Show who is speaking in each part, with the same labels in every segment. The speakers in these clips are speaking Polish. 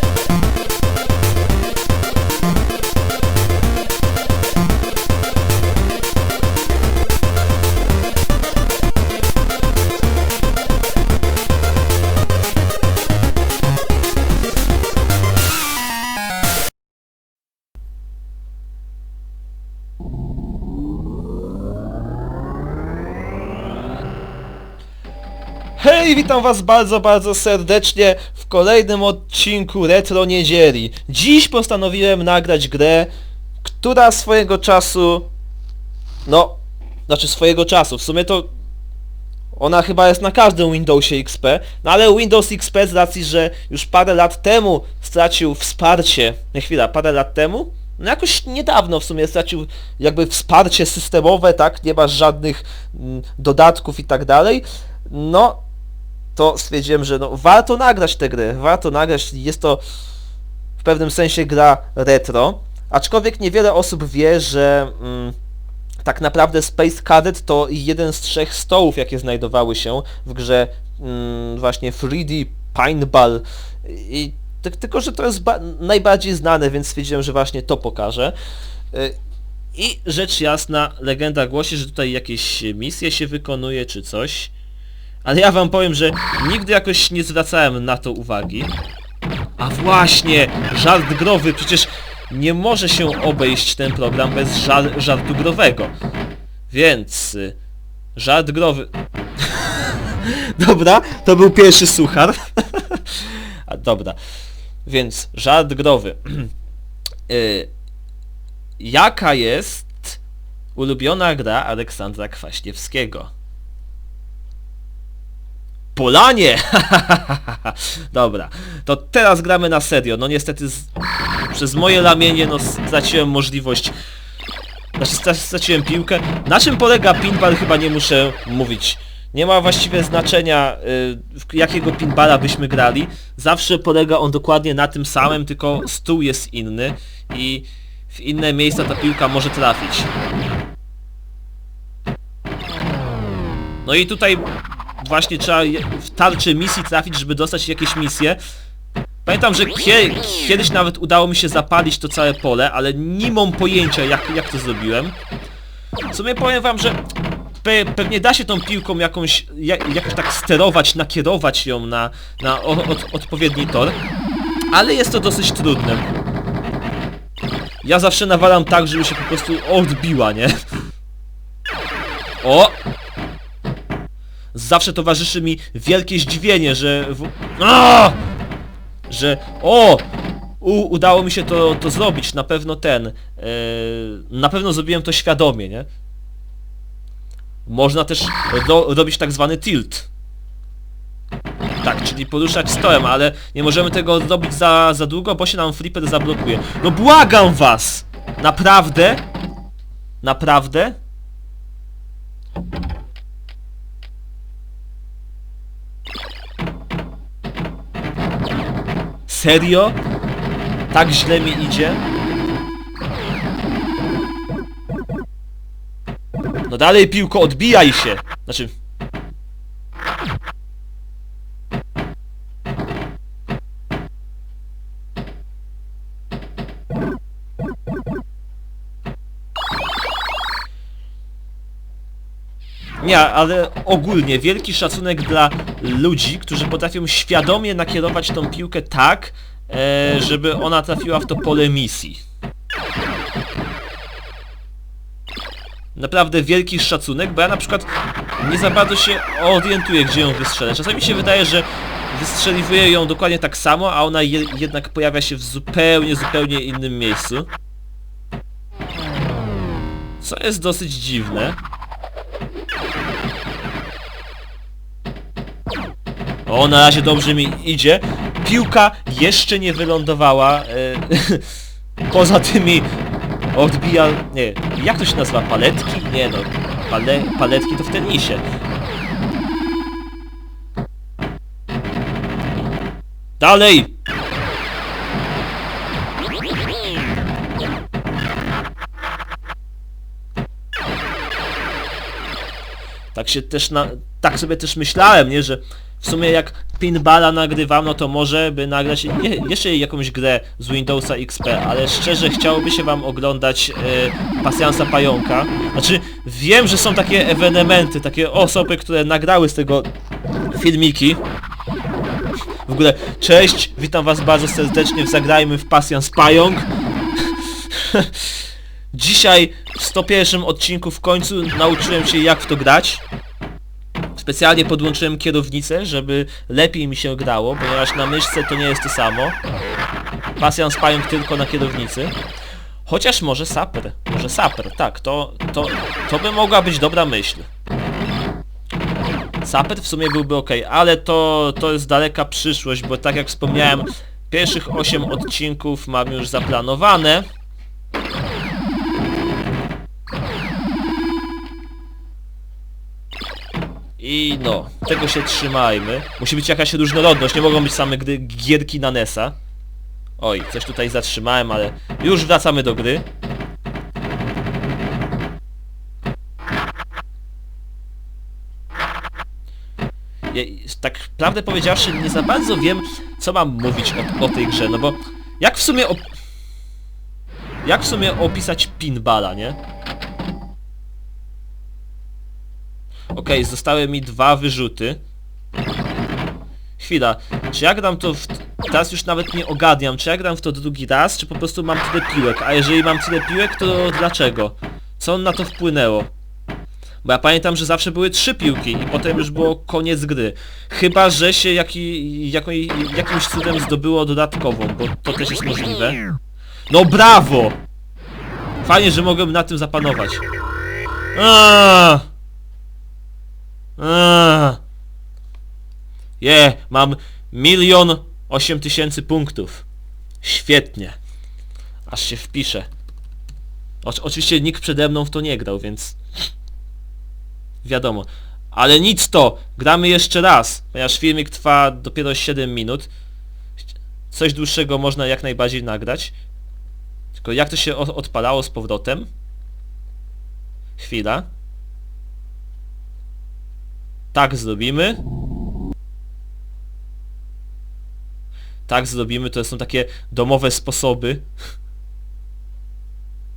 Speaker 1: Thank you. Hej, witam was bardzo, bardzo serdecznie w kolejnym odcinku Retro Niedzieli. Dziś postanowiłem nagrać grę, która swojego czasu... No, znaczy swojego czasu, w sumie to... Ona chyba jest na każdym Windowsie XP, no ale Windows XP z racji, że już parę lat temu stracił wsparcie... Nie chwila, parę lat temu? No jakoś niedawno w sumie stracił jakby wsparcie systemowe, tak? Nie ma żadnych mm, dodatków i tak dalej. No, to stwierdziłem, że no, warto nagrać tę grę, warto nagrać, jest to w pewnym sensie gra retro, aczkolwiek niewiele osób wie, że mm, tak naprawdę Space Cadet to jeden z trzech stołów, jakie znajdowały się w grze mm, właśnie 3D Paintball i ty, tylko, że to jest ba- najbardziej znane, więc stwierdziłem, że właśnie to pokażę. Y, I rzecz jasna, legenda głosi, że tutaj jakieś misje się wykonuje czy coś. Ale ja wam powiem, że nigdy jakoś nie zwracałem na to uwagi. A właśnie, żart growy, przecież nie może się obejść ten program bez żar żartu growego. Więc... y, Żart growy... dobra, to był pierwszy suchar. Dobra. Więc żart growy. y, jaka jest ulubiona gra Aleksandra Kwaśniewskiego? Polanie! Dobra, to teraz gramy na serio. No niestety z... przez moje lamienie no straciłem możliwość... Znaczy stra- straciłem piłkę. Na czym polega pinball chyba nie muszę mówić. Nie ma właściwie znaczenia y, jakiego pinballa byśmy grali. Zawsze polega on dokładnie na tym samym, tylko stół jest inny i w inne miejsca ta piłka może trafić. No i tutaj właśnie trzeba w tarczy misji trafić, żeby dostać jakieś misje. Pamiętam, że kie kiedyś nawet udało mi się zapalić to całe pole, ale nie mam pojęcia jak, jak to zrobiłem. W sumie powiem wam, że pe pewnie da się tą piłką jakąś, jak, jakoś tak sterować, nakierować ją na, na od, odpowiedni tor, ale jest to dosyć trudne. Ja zawsze nawalam tak, żeby się po prostu odbiła, nie? O! Zawsze towarzyszy mi wielkie zdziwienie, że... W... Aaaa! Że... O! U, udało mi się to, to zrobić, na pewno ten... e, na pewno zrobiłem to świadomie, nie? Można też ro, robić tak zwany tilt. Tak, czyli poruszać stołem, ale nie możemy tego zrobić za, za długo, bo się nam flipper zablokuje. No błagam was! Naprawdę? Naprawdę? Serio? Tak źle mi idzie? No dalej piłko, odbijaj się! Znaczy... Nie, ale ogólnie wielki szacunek dla ludzi, którzy potrafią świadomie nakierować tą piłkę tak, e, żeby ona trafiła w to pole misji. Naprawdę wielki szacunek, bo ja na przykład nie za bardzo się orientuję, gdzie ją wystrzelę. Czasami mi się wydaje, że wystrzeliwuję ją dokładnie tak samo, a ona je jednak pojawia się w zupełnie, zupełnie innym miejscu. Co jest dosyć dziwne. O, na razie dobrze mi idzie. Piłka jeszcze nie wylądowała. E, poza tymi odbija... Nie, jak to się nazywa? Paletki? Nie no. Pale, paletki to w tenisie. Dalej! Tak się też na... Tak sobie też myślałem, nie? Że w sumie jak pinballa nagrywam, no to może by nagrać je, jeszcze jakąś grę z Windowsa XP, ale szczerze chciałoby się wam oglądać e, Pasjansa Pająka. Znaczy, wiem, że są takie ewenementy, takie osoby, które nagrały z tego filmiki. W ogóle, cześć, witam was bardzo serdecznie w Zagrajmy w Pasjans Pająk. Dzisiaj w 101 odcinku w końcu nauczyłem się jak w to grać. Specjalnie podłączyłem kierownicę, żeby lepiej mi się grało, ponieważ na myszce to nie jest to samo. Pasjans pająk tylko na kierownicy. Chociaż może saper, może saper, tak, to, to, to by mogła być dobra myśl. Saper w sumie byłby ok, ale to, to jest daleka przyszłość, bo tak jak wspomniałem, pierwszych 8 odcinków mam już zaplanowane. I no, tego się trzymajmy. Musi być jakaś różnorodność, nie mogą być same gry, gierki na NES-a. Oj, coś tutaj zatrzymałem, ale już wracamy do gry. Tak prawdę powiedziawszy, nie za bardzo wiem, co mam mówić o, o tej grze, no bo jak w sumie op... Jak w sumie opisać pinballa, nie? Okej, zostały mi dwa wyrzuty. Chwila, czy ja gram to w... Teraz już nawet nie ogadniam, czy ja gram w to drugi raz, czy po prostu mam tyle piłek, a jeżeli mam tyle piłek, to dlaczego? Co na to wpłynęło? Bo ja pamiętam, że zawsze były trzy piłki i potem już było koniec gry. Chyba, że się jaki, jakimś cudem zdobyło dodatkową, bo to też jest możliwe. No brawo! Fajnie, że mogłem na tym zapanować. Aaaa! Je, mam milion osiem tysięcy punktów. Świetnie. Aż się wpiszę. O, oczywiście nikt przede mną w to nie grał, więc... Wiadomo. Ale nic to! Gramy jeszcze raz, ponieważ filmik trwa dopiero 7 minut. Coś dłuższego można jak najbardziej nagrać. Tylko jak to się odpalało z powrotem? Chwila. Tak zrobimy. Tak zrobimy, to są takie domowe sposoby.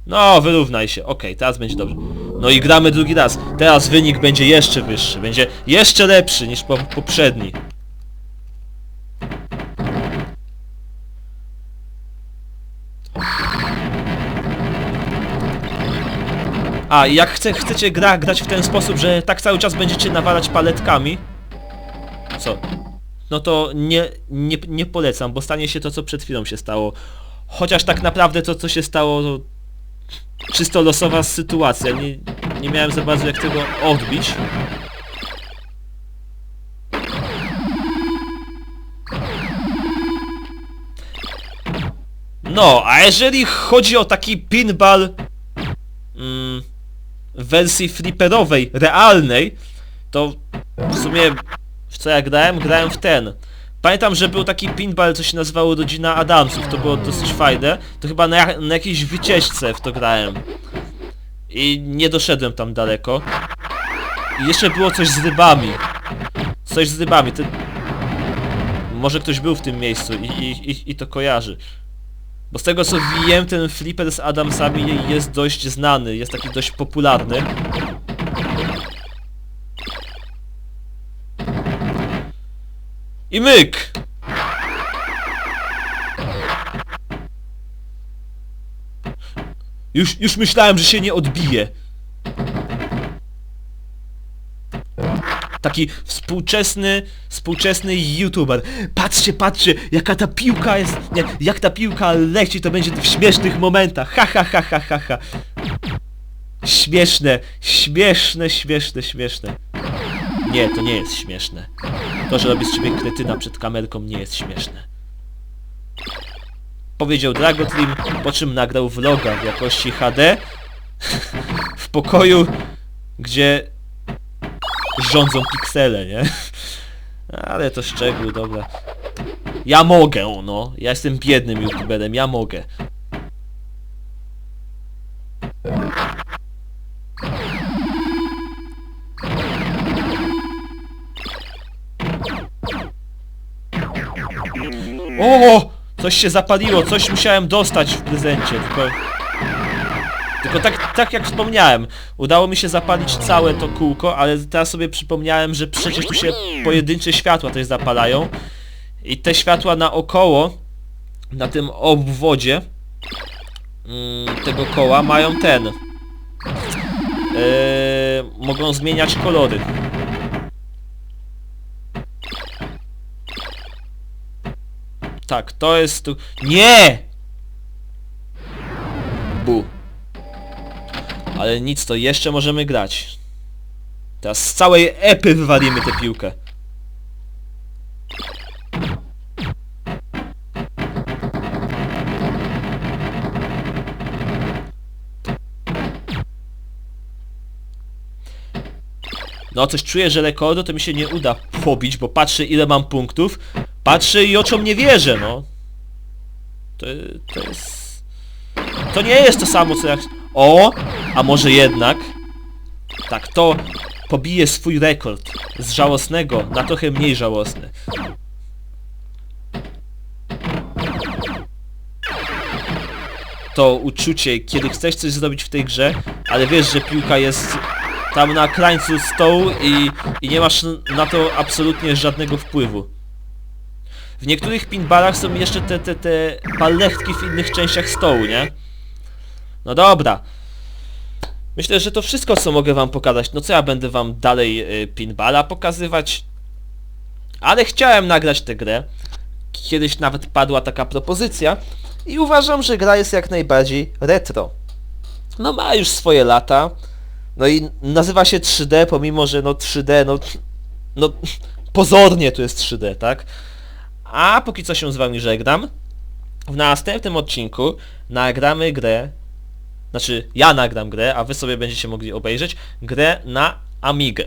Speaker 1: No, wyrównaj się. Okej, teraz będzie dobrze. No i gramy drugi raz. Teraz wynik będzie jeszcze wyższy. Będzie jeszcze lepszy niż po poprzedni. A, jak chce, chcecie gra, grać w ten sposób, że tak cały czas będziecie nawalać paletkami, co? No to nie, nie, nie polecam, bo stanie się to, co przed chwilą się stało. Chociaż tak naprawdę to, co się stało, to czysto losowa sytuacja. Nie, nie miałem za bardzo jak tego odbić. No, a jeżeli chodzi o taki pinball mm, w wersji flipperowej, realnej, to w sumie w co ja grałem? Grałem w ten. Pamiętam, że był taki pinball, co się nazywało Rodzina Adamsów, to było dosyć fajne. To chyba na, na jakiejś wycieczce w to grałem. I nie doszedłem tam daleko. I jeszcze było coś z rybami. Coś z rybami. To... Może ktoś był w tym miejscu i, i, i, i to kojarzy. Bo z tego co wiem, ten flipper z Adamsami jest dość znany, jest taki dość popularny. I myk! Już, już myślałem, że się nie odbije. Taki współczesny, współczesny youtuber. Patrzcie, patrzcie, jaka ta piłka jest, nie, jak ta piłka leci, to będzie w śmiesznych momentach. Ha, ha, ha, ha, ha, ha. Śmieszne, śmieszne, śmieszne, śmieszne. Nie, to nie jest śmieszne. To, że robi z ciebie kretyna przed kamerką nie jest śmieszne. Powiedział Dragotrim, po czym nagrał vloga w jakości HD w pokoju, gdzie rządzą piksele, nie? Ale to szczegół, dobra. Ja mogę, no. Ja jestem biednym youtuberem, ja mogę. O! Coś się zapaliło, coś musiałem dostać w prezencie, tylko... Tylko tak, tak jak wspomniałem, udało mi się zapalić całe to kółko, ale teraz sobie przypomniałem, że przecież tu się pojedyncze światła też zapalają. I te światła naokoło, na tym obwodzie mm, tego koła mają ten... Yy, mogą zmieniać kolory. Tak, to jest tu... Nie! Bu. Ale nic, to jeszcze możemy grać. Teraz z całej epy wywalimy tę piłkę. No coś czuję, że rekordu to mi się nie uda pobić, bo patrzę ile mam punktów. Patrzę i oczom nie wierzę, no. To, to jest... To nie jest to samo co jak... O! A może jednak... Tak, to pobije swój rekord z żałosnego na trochę mniej żałosny. To uczucie, kiedy chcesz coś zrobić w tej grze, ale wiesz, że piłka jest tam na krańcu stołu i, i nie masz na to absolutnie żadnego wpływu. W niektórych pinballach są jeszcze te, te, te paletki w innych częściach stołu, nie? No dobra. Myślę, że to wszystko, co mogę wam pokazać. No co ja będę wam dalej y, pinballa pokazywać? Ale chciałem nagrać tę grę. Kiedyś nawet padła taka propozycja. I uważam, że gra jest jak najbardziej retro. No ma już swoje lata. No i nazywa się 3D, pomimo że no 3D, no... No pozornie to jest 3D, tak? A póki co się z wami żegnam. W następnym odcinku nagramy grę, znaczy ja nagram grę, a wy sobie będziecie mogli obejrzeć, grę na Amigę.